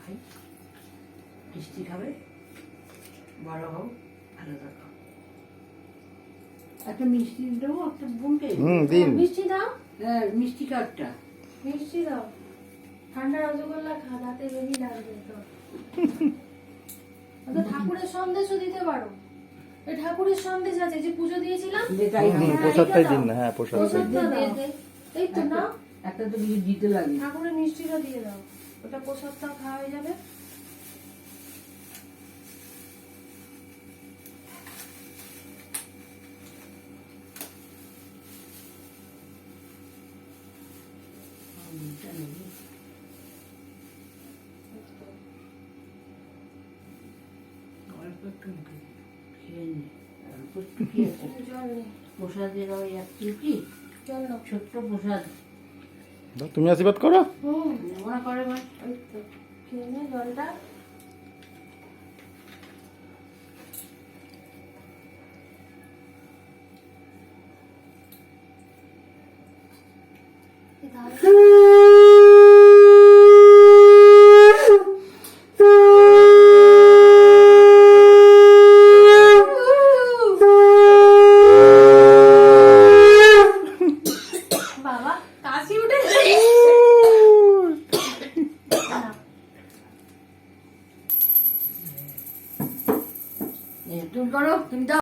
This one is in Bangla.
ভাই। মিষ্টি খাবে। বড় হও ভালো থাকো। একটা মিষ্টি দেবো একটা বোনকে। হ্যাঁ, মিষ্টি দাও। হ্যাঁ মিষ্টি কাপটা মিষ্টি দাও। ঠান্ডা রসগোল্লা খা বেরি লাগবে তো। ঠাকুরের সন্দেশও দিতে পারো। এই ঠাকুরের সন্দেশ আছে যে পুজো দিয়েছিলাম দিন না। হ্যাঁ এই তো না একটা তো দিতে লাগে। ঠাকুরের মিষ্টিটা দিয়ে দাও। ওটা প্রসাদটাও খাওয়া হয়ে যাবে। প্রসাদের ওই এক ছোট্ট প্রসাদ। তুমি আশীর্বাদ করো। জলটা। বাবা কাশি উঠেছে। তুমি করো